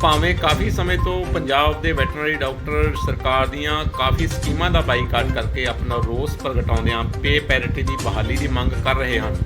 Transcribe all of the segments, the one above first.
ਭਾਵੇਂ ਕਾਫੀ ਸਮੇਂ ਤੋਂ ਪੰਜਾਬ ਦੇ ਵੈਟਰਨਰੀ ਡਾਕਟਰ ਸਰਕਾਰ ਦੀਆਂ ਕਾਫੀ ਸਕੀਮਾਂ ਦਾ ਬਾਈਕਾਟ ਕਰਕੇ ਆਪਣਾ ਰੋਸ ਪ੍ਰਗਟਾਉਂਦਿਆਂ ਪੇ ਪੈਰਿਟੀ ਦੀ ਬਹਾਲੀ ਦੀ ਮੰਗ ਕਰ ਰਹੇ ਹਨ,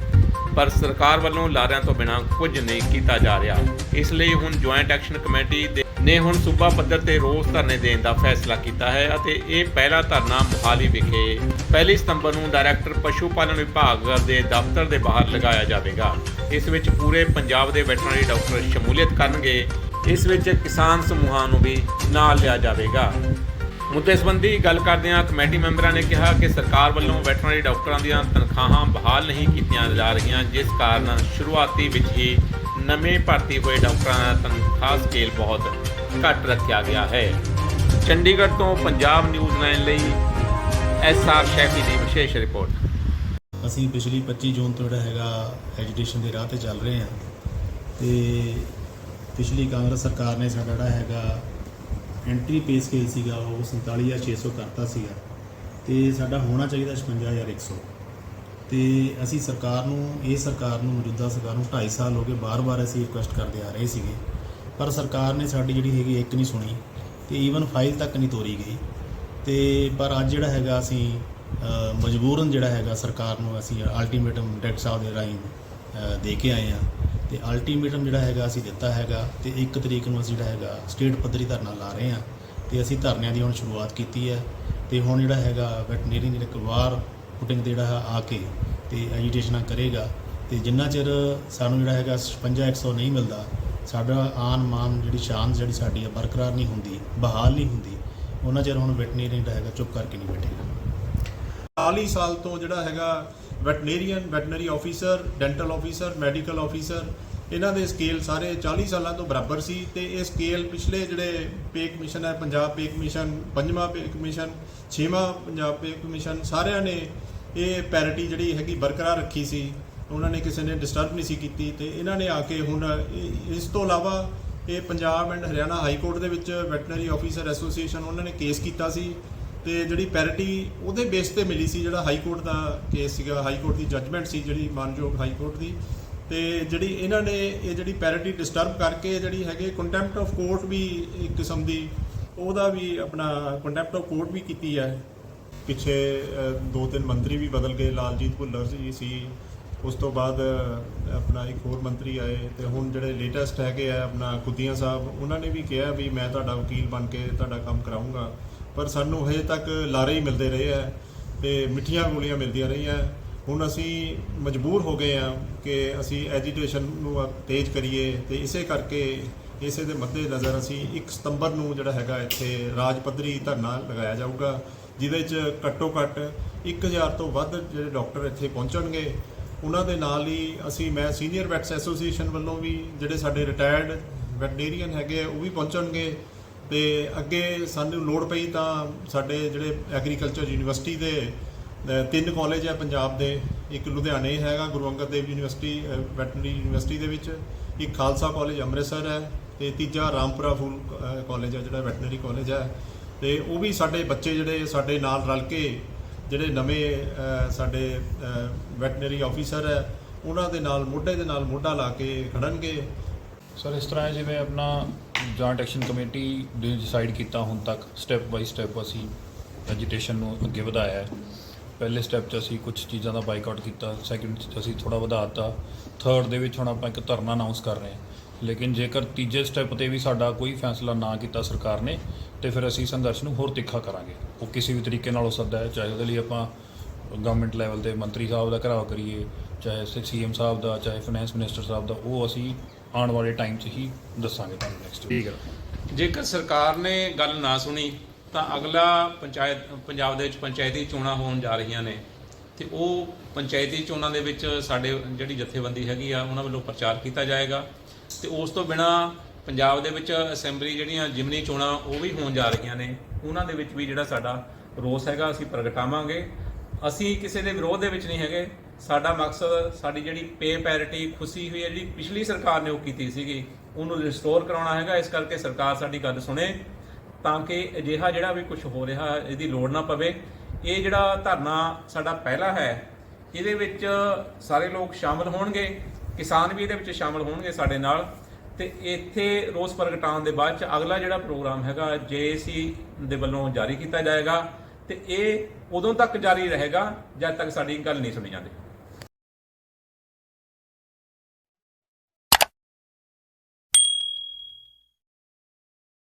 ਪਰ ਸਰਕਾਰ ਵੱਲੋਂ ਲਾਰਿਆਂ ਤੋਂ ਬਿਨਾਂ ਕੁਝ ਨਹੀਂ ਕੀਤਾ ਜਾ ਰਿਹਾ। ਇਸ ਲਈ ਹੁਣ ਜੁਆਇੰਟ ਐਕਸ਼ਨ ਕਮੇਟੀ ਦੇ- ਨੇ ਹੁਣ ਸੂਬਾ ਪੱਧਰ ਤੇ ਰੋਸ ਧਰਨੇ ਦੇਣ ਦਾ ਫੈਸਲਾ ਕੀਤਾ ਹੈ ਅਤੇ ਇਹ ਪਹਿਲਾ ਧਰਨਾ ਮੁਹਾਲੀ ਵਿਖੇ 1 ਸਤੰਬਰ ਨੂੰ ਡਾਇਰੈਕਟਰ ਪਸ਼ੂ ਪਾਲਣ ਵਿਭਾਗ ਦੇ ਦਫ਼ਤਰ ਦੇ ਬਾਹਰ ਲਗਾਇਆ ਜਾਵੇਗਾ। ਇਸ ਵਿੱਚ ਪੂਰੇ ਪੰਜਾਬ ਦੇ ਵੈਟਰਨਰੀ ਡਾਕਟਰ ਸ਼ਮੂਲੀਅਤ ਕਰਨਗੇ ਇਸ ਵਿੱਚ ਕਿਸਾਨ ਸਮੂਹਾਂ ਨੂੰ ਵੀ ਨਾਲ ਲਿਆ ਜਾਵੇਗਾ। ਮੁੱਦੇ ਸੰਬੰਧੀ ਗੱਲ ਕਰਦਿਆਂ ਕਮੇਟੀ ਮੈਂਬਰਾਂ ਨੇ ਕਿਹਾ ਕਿ ਸਰਕਾਰ ਵੱਲੋਂ ਵੈਟਰਨਰੀ ਡਾਕਟਰਾਂ ਦੀਆਂ ਤਨਖਾਹਾਂ ਬਹਾਲ ਨਹੀਂ ਕੀਤੀਆਂ ਜਾ ਰਹੀਆਂ, ਜਿਸ ਕਾਰਨ ਸ਼ੁਰੂਆਤੀ ਵਿੱਚ ਹੀ ਨਵੇਂ ਭਰਤੀ ਹੋਏ ਡਾਕਟਰਾਂ ਦਾ ਤਨਖਾਹ ਸਕੇਲ ਬਹੁਤ ਘੱਟ ਰੱਖਿਆ ਗਿਆ ਹੈ। ਚੰਡੀਗੜ੍ਹ ਤੋਂ ਪੰਜਾਬ ਨਿਊਜ਼ 9 ਲਈ ਐਸ ਆਰ ਸ਼ੈਫੀ ਦੀ ਵਿਸ਼ੇਸ਼ ਰਿਪੋਰਟ ਅਸੀਂ ਪਿਛਲੀ 25 ਜੂਨ ਤੋਂ ਜਿਹੜਾ ਹੈਗਾ ਐਜੂਕੇਸ਼ਨ ਦੇ ਰਾਹ ਤੇ ਚੱਲ ਰਹੇ ਹਾਂ ਤੇ ਪਿਛਲੀ ਕਾਂਗਰਸ ਸਰਕਾਰ ਨੇ ਸਾਡਾ ਜਿਹੜਾ ਹੈਗਾ ਐਂਟਰੀ ਪੇ ਸਕੇਲ ਸੀਗਾ, ਉਹ 47600 ਕਰਤਾ ਸੀਗਾ। ਤੇ ਸਾਡਾ ਹੋਣਾ ਚਾਹੀਦਾ 56100 ਤੇ ਅਸੀਂ ਸਰਕਾਰ ਨੂੰ, ਇਹ ਸਰਕਾਰ ਨੂੰ, ਮੌਜੂਦਾ ਸਰਕਾਰ ਨੂੰ 2.5 ਸਾਲ ਹੋ ਗਏ ਬਾਰ-ਬਾਰ ਅਸੀਂ ਰਿਕੁਐਸਟ ਕਰਦੇ ਆ ਰਹੇ ਸੀਗੇ। ਪਰ ਸਰਕਾਰ ਨੇ ਸਾਡੀ ਜਿਹੜੀ ਹੈਗੀ ਇੱਕ ਨਹੀਂ ਸੁਣੀ ਤੇ ਈਵਨ ਫਾਈਲ ਤੱਕ ਨਹੀਂ ਤੋਰੀ ਗਈ। ਤੇ ਪਰ ਅੱਜ ਜਿਹੜਾ ਹੈਗਾ ਅਸੀਂ ਮਜਬੂਰਨ ਜਿਹੜਾ ਹੈਗਾ ਸਰਕਾਰ ਨੂੰ ਅਸੀਂ ਅਲਟੀਮੇਟਮ ਡਾਇਰੈਕਟਰ ਸਾਹਿਬ ਦੇ ਰਾਹੀਂ ਦੇ ਕੇ ਆਏ ਆ। ਤੇ ਅਲਟੀਮੇਟਮ ਜਿਹੜਾ ਹੈਗਾ ਅਸੀਂ ਦਿੱਤਾ ਹੈਗਾ ਤੇ 1 ਤਰੀਕ ਨੂੰ ਅਸੀਂ ਜਿਹੜਾ ਹੈਗਾ ਸਟੇਟ ਪੱਧਰੀ ਧਰਨਾ ਲਾ ਰਹੇ ਹਾਂ ਤੇ ਅਸੀਂ ਧਰਨਿਆਂ ਦੀ ਹੁਣ ਸ਼ੁਰੂਆਤ ਕੀਤੀ ਹੈ ਤੇ ਹੁਣ ਜਿਹੜਾ ਹੈਗਾ ਵੈਟਨਰੀ ਜਿਹੜਾ ਕਵਾਰ ਵਾਰ ਪੁਟਿੰਗ ਤੇ ਜਿਹੜਾ ਆ ਕੇ ਤੇ ਐਜੀਟੇਸ਼ਨਾਂ ਕਰੇਗਾ ਤੇ ਜਿੰਨਾ ਚਿਰ ਸਾਨੂੰ ਜਿਹੜਾ ਹੈਗਾ 55100 ਨਹੀਂ ਮਿਲਦਾ, ਸਾਡਾ ਆਨ ਮਾਨ ਜਿਹੜੀ ਸ਼ਾਨ ਜਿਹੜੀ ਸਾਡੀ ਹੈ ਬਰਕਰਾਰ ਨਹੀਂ ਹੁੰਦੀ, ਬਹਾਲ ਨਹੀਂ ਹੁੰਦੀ, ਉਹਨਾਂ ਚਿਰ ਹੁਣ ਵੈਟਨਰੀ ਜਿਹੜਾ ਹੈਗਾ ਚੁੱਪ ਕਰਕੇ ਨਹੀਂ ਬੈਠੇਗਾ। 40 ਸਾਲ ਤੋਂ ਜਿਹੜਾ ਹੈਗਾ veterinarian veterinary officer dental officer medical officer ਇਹਨਾਂ ਦੇ ਸਕੇਲ ਸਾਰੇ 40 ਸਾਲਾਂ ਤੋਂ ਬਰਾਬਰ ਸੀ ਤੇ ਇਹ ਸਕੇਲ ਪਿਛਲੇ ਜਿਹੜੇ ਪੇ ਕਮਿਸ਼ਨ ਹੈ, ਪੰਜਾਬ ਪੇ ਕਮਿਸ਼ਨ ਪੰਜਵਾਂ ਪੇ ਕਮਿਸ਼ਨ ਛੇਵਾਂ ਪੰਜਾਬ ਪੇ ਕਮਿਸ਼ਨ ਸਾਰਿਆਂ ਨੇ ਇਹ ਪੈਰਿਟੀ ਜਿਹੜੀ ਹੈਗੀ ਬਰਕਰਾਰ ਰੱਖੀ ਸੀ। ਉਹਨਾਂ ਨੇ ਕਿਸੇ ਨੇ ਡਿਸਟਰਬ ਨਹੀਂ ਸੀ ਕੀਤੀ ਤੇ ਇਹਨਾਂ ਨੇ ਆ ਕੇ ਹੁਣ ਇਸ ਤੋਂ ਇਲਾਵਾ ਇਹ Punjab and Haryana high court ਦੇ ਵਿੱਚ ਵੈਟਨਰੀ ਆਫੀਸਰ ਐਸੋਸੀਏਸ਼ਨ ਉਹਨਾਂ ਨੇ ਕੇਸ ਕੀਤਾ ਸੀ। ਤੇ ਜਿਹੜੀ ਪੈਰਿਟੀ ਉਹਦੇ ਬੇਸ ਤੇ ਮਿਲੀ ਸੀ ਜਿਹੜਾ ਹਾਈ ਕੋਰਟ ਦਾ ਕੇਸ ਸੀਗਾ ਹਾਈ ਕੋਰਟ ਦੀ ਜੱਜਮੈਂਟ ਸੀ ਜਿਹੜੀ ਮਾਨਯੋਗ ਹਾਈ ਕੋਰਟ ਦੀ। ਤੇ ਜਿਹੜੀ ਇਹਨਾਂ ਨੇ ਇਹ ਜਿਹੜੀ ਪੈਰਿਟੀ ਡਿਸਟਰਬ ਕਰਕੇ ਜਿਹੜੀ ਹੈਗੇ ਕੰਟੈਂਪਟ ਆਫ ਕੋਰਟ ਵੀ ਇੱਕ ਕਿਸਮ ਦੀ, ਉਹਦਾ ਵੀ ਆਪਣਾ ਕੰਟੈਂਪਟ ਆਫ ਕੋਰਟ ਵੀ ਕੀਤੀ ਹੈ। ਪਿੱਛੇ ਦੋ ਤਿੰਨ ਮੰਤਰੀ ਵੀ ਬਦਲ ਗਏ, ਲਾਲਜੀਤ ਭੁੱਲਰ ਜੀ ਸੀ। ਉਸ ਤੋਂ ਬਾਅਦ ਆਪਣਾ ਇੱਕ ਹੋਰ ਮੰਤਰੀ ਆਏ ਤੇ ਹੁਣ ਜਿਹੜੇ ਲੇਟੈਸਟ ਹੈਗੇ ਆ ਆਪਣਾ ਕੁੱਦੀਆਂ ਸਾਹਿਬ, ਉਹਨਾਂ ਨੇ ਵੀ ਕਿਹਾ ਵੀ ਮੈਂ ਤੁਹਾਡਾ ਵਕੀਲ ਬਣ ਕੇ ਤੁਹਾਡਾ ਕੰਮ ਕਰਾਉਂਗਾ ਪਰ ਸਾਨੂੰ ਹਜੇ ਤੱਕ ਲਾਰੇ ਹੀ ਮਿਲਦੇ ਰਹੇ ਆ ਤੇ ਮਿੱਠੀਆਂ ਗੋਲੀਆਂ ਮਿਲਦੀਆਂ ਰਹੀਆਂ। ਹੁਣ ਅਸੀਂ ਮਜਬੂਰ ਹੋ ਗਏ ਆ ਕਿ ਅਸੀਂ ਐਜੀਟੇਸ਼ਨ ਨੂੰ ਤੇਜ਼ ਕਰੀਏ ਤੇ ਇਸੇ ਕਰਕੇ ਇਸੇ ਦੇ ਮੱਦੇ ਨਜ਼ਰ ਅਸੀਂ 1 ਸਤੰਬਰ ਨੂੰ ਜਿਹੜਾ ਹੈਗਾ ਇੱਥੇ ਰਾਜ ਪੱਧਰੀ ਧਰਨਾ ਲਗਾਇਆ ਜਾਊਗਾ ਜਿਹਦੇ 'ਚ ਘੱਟੋ ਘੱਟ 1000 ਤੋਂ ਵੱਧ ਜਿਹੜੇ ਡਾਕਟਰ ਇੱਥੇ ਪਹੁੰਚਣਗੇ। ਉਹਨਾਂ ਦੇ ਨਾਲ ਹੀ ਅਸੀਂ ਮੈਂ ਸੀਨੀਅਰ ਵੈਟਸ ਐਸੋਸੀਏਸ਼ਨ ਵੱਲੋਂ ਵੀ ਜਿਹੜੇ ਸਾਡੇ ਰਿਟਾਇਰਡ ਵੈਟਨੇਰੀਅਨ ਹੈਗੇ ਆ, ਉਹ ਵੀ ਪਹੁੰਚਣਗੇ। ਤੇ ਅੱਗੇ ਸਾਨੂੰ ਲੋੜ ਪਈ ਤਾਂ ਸਾਡੇ ਜਿਹੜੇ ਐਗਰੀਕਲਚਰ ਯੂਨੀਵਰਸਿਟੀ ਦੇ ਤਿੰਨ ਕਾਲਜ ਹੈ ਪੰਜਾਬ ਦੇ। ਇੱਕ ਲੁਧਿਆਣੇ ਹੈਗਾ, Guru Angad Dev university veterinary university ਦੇ ਵਿੱਚ। ਇੱਕ ਖਾਲਸਾ ਕਾਲਜ ਅੰਮ੍ਰਿਤਸਰ ਹੈ ਤੇ ਤੀਜਾ ਰਾਮਪੁਰਾ ਫੂਲ ਕਾਲਜ ਹੈ ਜਿਹੜਾ ਵੈਟਰਨਰੀ ਕਾਲਜ ਹੈ ਤੇ ਉਹ ਵੀ ਸਾਡੇ ਬੱਚੇ ਜਿਹੜੇ ਸਾਡੇ ਨਾਲ ਰਲ ਕੇ ਜਿਹੜੇ ਨਵੇਂ ਸਾਡੇ ਵੈਟਰਨਰੀ ਆਫੀਸਰ ਹੈ, ਉਹਨਾਂ ਦੇ ਨਾਲ, ਮੋਢੇ ਦੇ ਨਾਲ ਮੋਢਾ ਲਾ ਕੇ ਖੜਨਗੇ। ਸਰ, ਇਸ ਤਰ੍ਹਾਂ ਜਿਵੇਂ ਆਪਣਾ ਜੁਆਇੰਟ ਐਕਸ਼ਨ ਕਮੇਟੀ ਨੇ ਡਿਸਾਈਡ ਕੀਤਾ ਹੁਣ ਤੱਕ ਸਟੈਪ ਬਾਈ ਸਟੈਪ ਅਸੀਂ ਐਜੀਟੇਸ਼ਨ ਨੂੰ ਅੱਗੇ ਵਧਾਇਆ ਹੈ। ਪਹਿਲੇ ਸਟੈਪ 'ਚ ਅਸੀਂ ਕੁਝ ਚੀਜ਼ਾਂ ਦਾ ਬਾਈਕਾਟ ਕੀਤਾ ਸੈਕਿੰਡ 'ਚ ਅਸੀਂ ਥੋੜਾ ਵਧਾਤਾ ਥਰਡ ਦੇ ਵਿੱਚ ਹੁਣ ਆਪਾਂ ਇੱਕ ਧਰਨਾ ਅਨਾਉਂਸ ਕਰ ਰਹੇ ਹਾਂ। ਲੇਕਿਨ ਜੇਕਰ ਤੀਜੇ ਸਟੈਪ ਤੇ ਵੀ ਸਾਡਾ ਕੋਈ ਫੈਸਲਾ ਨਾ ਕੀਤਾ ਸਰਕਾਰ ਨੇ, ਤੇ ਫਿਰ ਅਸੀਂ ਸੰਘਰਸ਼ ਨੂੰ ਹੋਰ ਤਿੱਖਾ ਕਰਾਂਗੇ। ਉਹ ਕਿਸੇ ਵੀ ਤਰੀਕੇ ਨਾਲ ਹੋ ਸਕਦਾ ਹੈ, ਚਾਹੇ ਉਹਦੇ ਲਈ ਆਪਾਂ ਗਵਰਨਮੈਂਟ ਲੈਵਲ ਤੇ ਮੰਤਰੀ ਸਾਹਿਬ ਦਾ ਘਰਾਓ ਕਰੀਏ, ਚਾਹੇ ਸੀਐਮ ਸਾਹਿਬ ਦਾ, ਚਾਹੇ ਫਾਈਨੈਂਸ ਮਿਨਿਸਟਰ ਸਾਹਿਬ ਦਾ, ਉਹ ਅਸੀਂ ਆਉਣ ਵਾਲੇ ਟਾਈਮ 'ਚ ਹੀ ਦੱਸਾਂਗੇ ਤੁਹਾਨੂੰ ਨੈਕਸਟ ਠੀਕ ਹੈ। ਜੇਕਰ ਸਰਕਾਰ ਨੇ ਗੱਲ ਨਾ ਸੁਣੀ, ਤਾਂ ਅਗਲਾ ਪੰਚਾਇਤ, ਪੰਜਾਬ ਦੇ ਵਿੱਚ ਪੰਚਾਇਤੀ ਚੋਣਾਂ ਹੋਣ ਜਾ ਰਹੀਆਂ ਨੇ। ਤੇ ਉਹ ਪੰਚਾਇਤੀ ਚੋਣਾਂ ਦੇ ਵਿੱਚ ਸਾਡੇ ਜਿਹੜੀ ਜਥੇਬੰਦੀ ਹੈਗੀ ਆ, ਉਹਨਾਂ ਵੱਲੋਂ ਪ੍ਰਚਾਰ ਕੀਤਾ ਜਾਏਗਾ। ਤੇ ਉਸ ਤੋਂ ਬਿਨਾ ਪੰਜਾਬ ਦੇ ਵਿੱਚ ਅਸੈਂਬਲੀ ਜਿਹੜੀਆਂ ਜਿਮਨੀ ਚੋਣਾਂ, ਉਹ ਵੀ ਹੋਣ ਜਾ ਰਹੀਆਂ ਨੇ। ਉਹਨਾਂ ਦੇ ਵਿੱਚ ਵੀ ਜਿਹੜਾ ਸਾਡਾ ਰੋਸ ਹੈਗਾ, ਅਸੀਂ ਪ੍ਰਗਟਾਵਾਂਗੇ। ਅਸੀਂ ਕਿਸੇ ਦੇ ਵਿਰੋਧ ਦੇ ਵਿੱਚ ਨਹੀਂ ਹੈਗੇ। ਸਾਡਾ ਮਕਸਦ, ਸਾਡੀ ਜਿਹੜੀ ਪੇ ਪੈਰਿਟੀ ਖੁਸ਼ੀ ਹੋਈ ਹੈ ਜਿਹੜੀ ਪਿਛਲੀ ਸਰਕਾਰ ਨੇ ਉਹ ਕੀਤੀ ਸੀਗੀ, ਉਹਨੂੰ ਰਿਸਟੋਰ ਕਰਾਉਣਾ ਹੈਗਾ, ਇਸ ਕਰਕੇ ਸਰਕਾਰ ਸਾਡੀ ਗੱਲ ਸੁਣੇ, ਤਾਂ ਕਿ ਅਜਿਹਾ ਜਿਹੜਾ ਵੀ ਕੁਝ ਹੋ ਰਿਹਾ, ਇਹਦੀ ਲੋੜ ਨਾ ਪਵੇ। ਇਹ ਜਿਹੜਾ ਧਰਨਾ ਸਾਡਾ ਪਹਿਲਾ ਹੈ, ਇਹਦੇ ਵਿੱਚ ਸਾਰੇ ਲੋਕ ਸ਼ਾਮਲ ਹੋਣਗੇ, ਕਿਸਾਨ ਵੀ ਇਹਦੇ ਵਿੱਚ ਸ਼ਾਮਲ ਹੋਣਗੇ ਸਾਡੇ ਨਾਲ, ਤੇ ਇੱਥੇ ਰੋਸ ਪ੍ਰਗਟਾਉਣ ਦੇ ਬਾਅਦ ਚ ਅਗਲਾ ਜਿਹੜਾ ਪ੍ਰੋਗਰਾਮ ਹੈਗਾ ਜੇਏਸੀ ਦੇ ਵੱਲੋਂ ਜਾਰੀ ਕੀਤਾ ਜਾਏਗਾ, ਤੇ ਇਹ ਉਦੋਂ ਤੱਕ ਜਾਰੀ ਰਹੇਗਾ, ਜਦ ਤੱਕ ਸਾਡੀ ਗੱਲ ਨਹੀਂ ਸੁਣੀ ਜਾਂਦੀ।